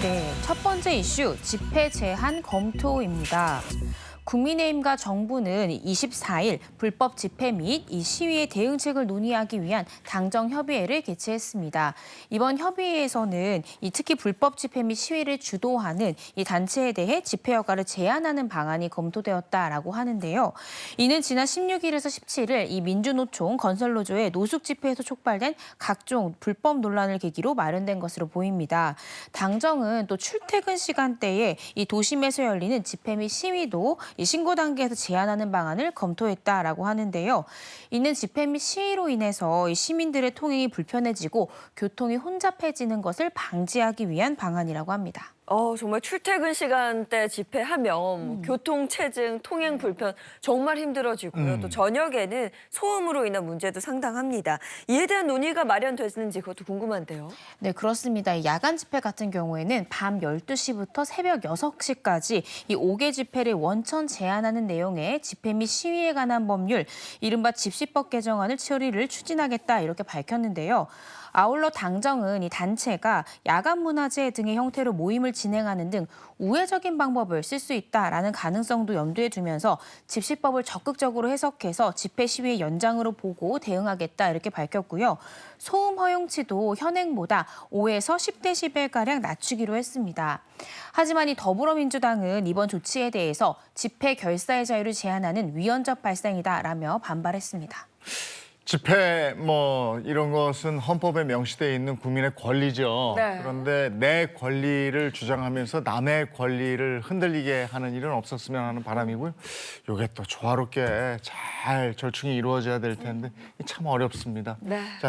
네, 첫 번째 이슈 집회 제한 검토입니다. 국민의힘과 정부는 24일 불법 집회 및 이 시위의 대응책을 논의하기 위한 당정 협의회를 개최했습니다. 이번 협의회에서는 이 특히 불법 집회 및 시위를 주도하는 이 단체에 대해 집회 허가를 제한하는 방안이 검토되었다라고 하는데요. 이는 지난 16일에서 17일 이 민주노총 건설노조의 노숙 집회에서 촉발된 각종 불법 논란을 계기로 마련된 것으로 보입니다. 당정은 또 출퇴근 시간대에 이 도심에서 열리는 집회 및 시위도 이 신고 단계에서 제한하는 방안을 검토했다라고 하는데요. 이는 집회 및 시위로 인해서 이 시민들의 통행이 불편해지고 교통이 혼잡해지는 것을 방지하기 위한 방안이라고 합니다. 어, 정말 출퇴근 시간대 집회하면 교통 체증, 통행 불편 정말 힘들어지고요. 음. 또 저녁에는 소음으로 인한 문제도 상당합니다. 이에 대한 논의가 마련됐는지 그것도 궁금한데요. 네, 그렇습니다. 이 야간 집회 같은 경우에는 밤 12시부터 새벽 6시까지 이 5개 집회를 원천 제한하는 내용의 집회 및 시위에 관한 법률, 이른바 집시법 개정안을 처리를 추진하겠다 이렇게 밝혔는데요. 아울러 당정은 이 단체가 야간 문화제 등의 형태로 모임을 진행하는 등 우회적인 방법을 쓸 수 있다라는 가능성도 염두에 두면서 집시법을 적극적으로 해석해서 집회 시위의 연장으로 보고 대응하겠다 이렇게 밝혔고요. 소음 허용치도 현행보다 5에서 10데시벨 가량 낮추기로 했습니다. 하지만 이 더불어민주당은 이번 조치에 대해서 집회 결사의 자유를 제한하는 위헌적 발상이다라며 반발했습니다. 집회 뭐 이런 것은 헌법에 명시되어 있는 국민의 권리죠. 네. 그런데 내 권리를 주장하면서 남의 권리를 흔들리게 하는 일은 없었으면 하는 바람이고요. 이게 또 조화롭게 잘 절충이 이루어져야 될 텐데 참 어렵습니다. 네. 자